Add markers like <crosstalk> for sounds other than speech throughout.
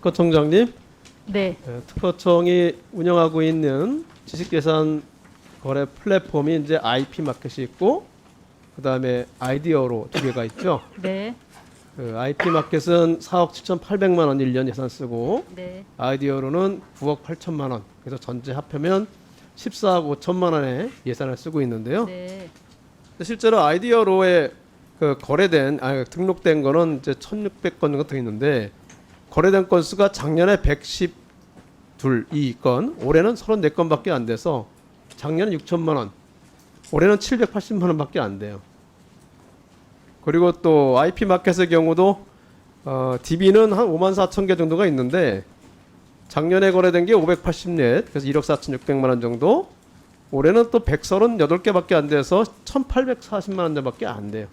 특허청장님, 네, 예, 특허청이 운영하고 있는 지식재산 거래 플랫폼이 이제 IP 마켓이 있고 그다음에 아이디어로 두 개가 있죠. <laughs> 네, 그 IP 마켓은 4억 7,800만 원 1년 예산 쓰고 네, 아이디어로는 9억 8천만 원. 그래서 전체 합하면 14억 5천만 원의 예산을 쓰고 있는데요. 네, 근데 실제로 아이디어로에 그 거래된 아 등록된 거는 이제 1,600건 정도 돼 있는데 거래된 건수가 작년에 112건, 올해는 34건밖에 안 돼서 작년에 6천만 원, 올해는 780만 원밖에 안 돼요. 그리고 또 IP 마켓의 경우도 어, DB는 한 5만 4천 개 정도가 있는데 작년에 거래된 게 580넷, 그래서 1억 4,600만 원 정도. 올해는 또 138개밖에 안 돼서 1,840만 원 정도밖에 안 돼요.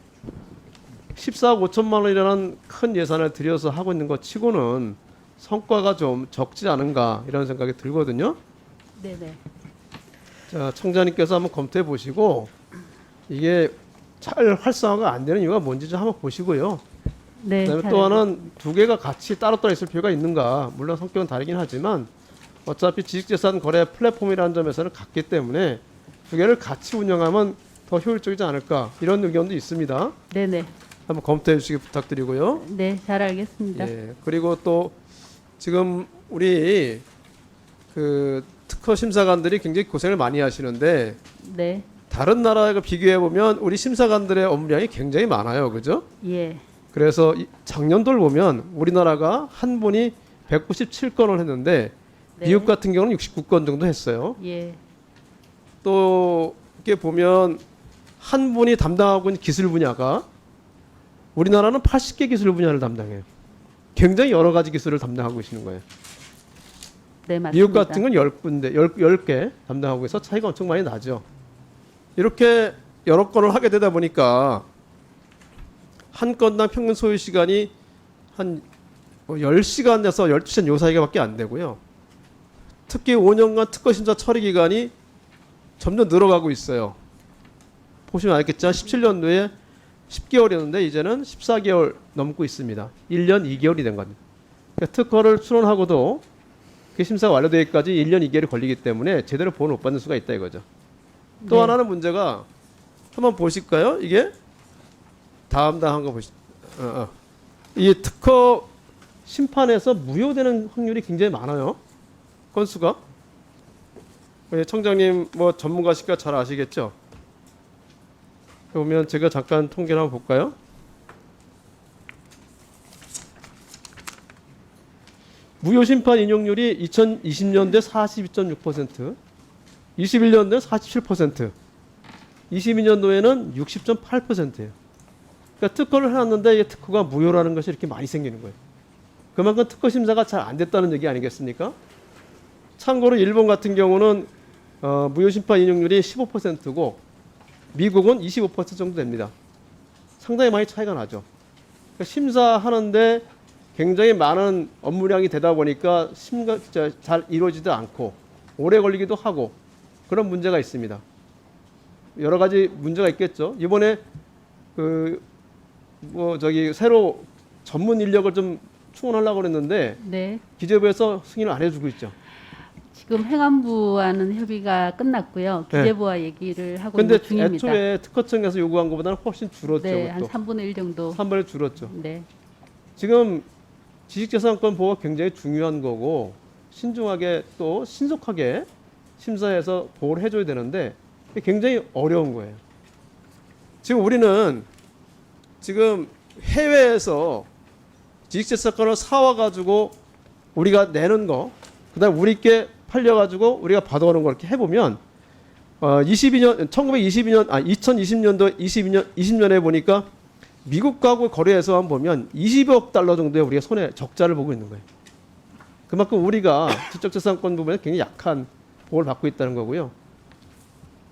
14억 5천만 원이라는 큰 예산을 들여서 하고 있는 것 치고는 성과가 좀 적지 않은가 이런 생각이 들거든요. 네, 네, 자, 청자님께서 한번 검토해 보시고 이게 잘 활성화가 안 되는 이유가 뭔지 좀 한번 보시고요. 네. 그다음에 잘또 하나는 두 개가 같이 따로따로 있을 필요가 있는가? 물론 성격은 다르긴 하지만 어차피 지식재산 거래 플랫폼이라는 점에서는 같기 때문에 두 개를 같이 운영하면 더 효율적이지 않을까 이런 의견도 있습니다. 네, 네, 한번 검토해 주시기 부탁드리고요. 네, 잘 알겠습니다. 예. 그리고 또 지금 우리 그 특허 심사관들이 굉장히 고생을 많이 하시는데 네, 다른 나라하고 비교해 보면 우리 심사관들의 업무량이 굉장히 많아요. 그죠? 예, 그래서 이 작년도를 보면 우리나라가 한 분이 197건을 했는데 네, 미국 같은 경우는 69건 정도 했어요. 예, 또 이렇게 보면 한 분이 담당하고 있는 기술 분야가 우리나라는 80개 기술 분야를 담당해요. 굉장히 여러 가지 기술을 담당하고 계시는 거예요. 네, 맞습니다. 미국 같은 건 10군데, 10, 10개 담당하고 있어 차이가 엄청 많이 나죠. 이렇게 여러 건을 하게 되다 보니까 한 건당 평균 소요 시간이 한 10시간에서 12시간 요 사이가밖에 안 되고요. 특히 5년간 특허 심사 처리 기간이 점점 늘어가고 있어요. 보시면 알겠지만 17년도에 10개월이었는데 이제는 14개월 넘고 있습니다. 1년 2개월이 된 겁니다. 그러니까 특허를 수론하고도 그 심사가 완료되기까지 1년 2개월이 걸리기 때문에 제대로 보호를 못 받는 수가 있다 이거죠. 또 네. 하나는 문제가 한번 보실까요? 이게 다음 다음 거 보시. 어, 어. 이 특허 심판에서 무효되는 확률이 굉장히 많아요. 건수가. 우리 청장님 뭐 전문가시니까 잘 아시겠죠? 보면 제가 잠깐 통계를 한번 볼까요? 무효 심판 인용률이 2020년대 42.6%, 21년도에 47%, 22년도에는 60.8%예요. 그러니까 특허를 해놨는데 이 특허가 무효라는 것이 이렇게 많이 생기는 거예요. 그만큼 특허 심사가 잘 안 됐다는 얘기 아니겠습니까? 참고로 일본 같은 경우는 어, 무효 심판 인용률이 15%고 미국은 25% 정도 됩니다. 상당히 많이 차이가 나죠. 그러니까 심사하는데 굉장히 많은 업무량이 되다 보니까 저, 잘 이루어지도 않고 오래 걸리기도 하고 그런 문제가 있습니다. 여러 가지 문제가 있겠죠. 이번에 그 뭐 저기 새로 전문 인력을 좀 충원하려고 그랬는데 네, 기재부에서 승인을 안 해주고 있죠. 지금 행안부와는 협의가 끝났고요. 네. 기재부와 얘기를 하고 근데 있는 중입니다. 애초에 특허청에서 요구한 것보다는 훨씬 줄었죠. 네, 한 그것도. 3분의 1 정도. 3분의 줄었죠. 네, 지금 지식재산권 보호가 굉장히 중요한 거고 신중하게 또 신속하게 심사해서 보호를 해줘야 되는데 이게 굉장히 어려운 거예요. 지금 우리는 지금 해외에서 지식재산권을 사와가지고 우리가 내는 거, 그다음 우리께 팔려가지고 우리가 받아오는 걸 이렇게 해보면 어 22년 1922년 아 2020년도 22년 20년에 보니까 미국하고 거래해서 한번 보면 20억 달러 정도의 우리가 손해 적자를 보고 있는 거예요. 그만큼 우리가 지적재산권 부분에 굉장히 약한 보호를 받고 있다는 거고요.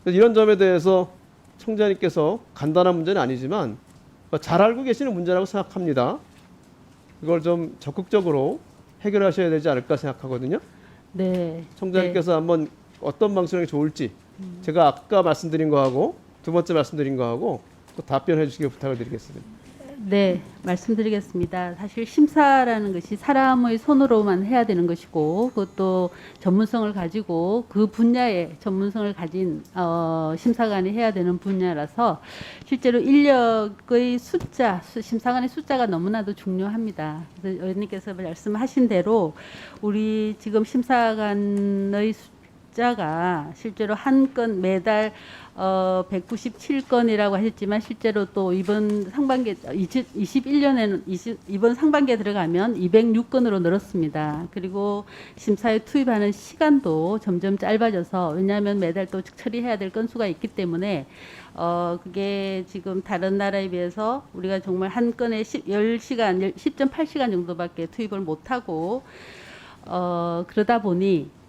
이런 점에 대해서 청자님께서 간단한 문제는 아니지만 뭐잘 알고 계시는 문제라고 생각합니다. 이걸 좀 적극적으로 해결하셔야 되지 않을까 생각하거든요. 네, 청자님께서 한번 어떤 방식이 좋을지 제가 아까 말씀드린 거하고 두 번째 말씀드린 거하고 또 답변해 주시길 부탁을 드리겠습니다. 네, 말씀드리겠습니다. 사실 심사라는 것이 사람의 손으로만 해야 되는 것이고 그것도 전문성을 가지고 그 분야의 전문성을 가진 어, 심사관이 해야 되는 분야라서 실제로 인력의 숫자, 수- 심사관의 숫자가 너무나도 중요합니다. 그래서 의원님께서 말씀하신 대로 우리 지금 심사관의 숫자 가 실제로 한 건 매달 어 197건이라고 하셨지만 실제로 또 이번 상반기 20, 21년에는 20, 이번 상반기에 들어가면 206건으로 늘었습니다. 그리고 심사에 투입하는 시간도 점점 짧아져서 왜냐하면 매달 또 처리해야 될 건수가 있기 때문에 어 그게 지금 다른 나라에 비해서 우리가 정말 한 건에 10, 10시간 10.8시간 정도밖에 투입을 못 하고 어 그러다 보니 심,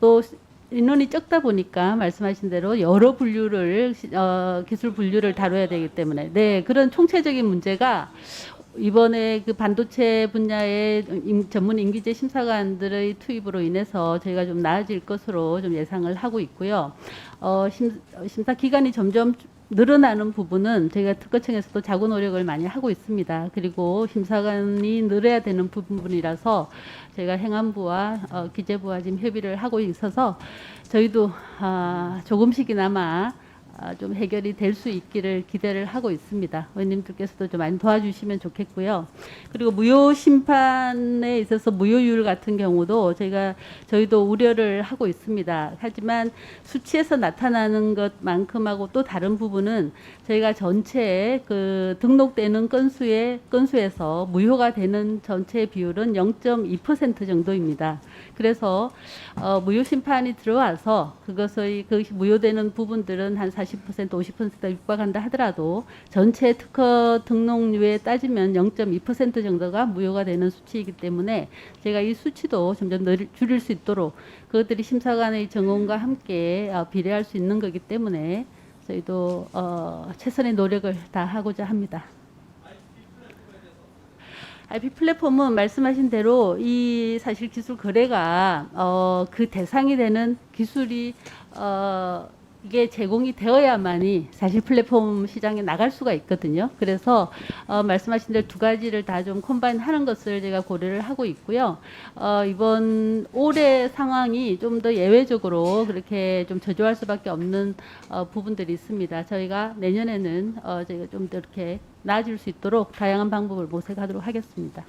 또 인원이 적다 보니까 말씀하신 대로 여러 분류를 시- 어, 기술 분류를 다뤄야 되기 때문에 네 그런 총체적인 문제가 이번에 그 반도체 분야의 임- 전문 인기제 심사관들의 투입으로 인해서 저희가 좀 나아질 것으로 좀 예상을 하고 있고요. 어, 심, 심사 기간이 점점 늘어나는 부분은 저희가 특허청에서도 자구 노력을 많이 하고 있습니다. 그리고 심사관이 늘어야 되는 부분이라서 저희가 행안부와 어, 기재부와 지금 협의를 하고 있어서 저희도 아, 조금씩이나마 아, 좀 해결이 될 수 있기를 기대를 하고 있습니다. 의원님들께서도 좀 많이 도와주시면 좋겠고요. 그리고 무효 심판에 있어서 무효율 같은 경우도 저희가 저희도 우려를 하고 있습니다. 하지만 수치에서 나타나는 것만큼하고 또 다른 부분은 저희가 전체 그 등록되는 건수의 건수에서 무효가 되는 전체 비율은 0.2% 정도입니다. 그래서 어, 무효 심판이 들어와서 그것의 그 무효되는 부분들은 한 40% 50%에 육박한다 하더라도 전체 특허 등록률에 따지면 0.2% 정도가 무효가 되는 수치이기 때문에 제가 이 수치도 점점 늘, 줄일 수 있도록 그것들이 심사관의 전공과 함께 어, 비례할 수 있는 거기 때문에 저희도 어, 최선의 노력을 다하고자 합니다. IP 플랫폼은 말씀하신 대로 이 사실 기술 거래가 어, 그 대상이 되는 기술이 어, 이게 제공이 되어야만이 사실 플랫폼 시장에 나갈 수가 있거든요. 그래서 어, 말씀하신 대로 두 가지를 다 좀 콤바인하는 것을 제가 고려를 하고 있고요. 어, 이번 올해 상황이 좀 더 예외적으로 그렇게 좀 저조할 수밖에 없는 어, 부분들이 있습니다. 저희가 내년에는 어, 저희가 좀 더 이렇게 나아질 수 있도록 다양한 방법을 모색하도록 하겠습니다.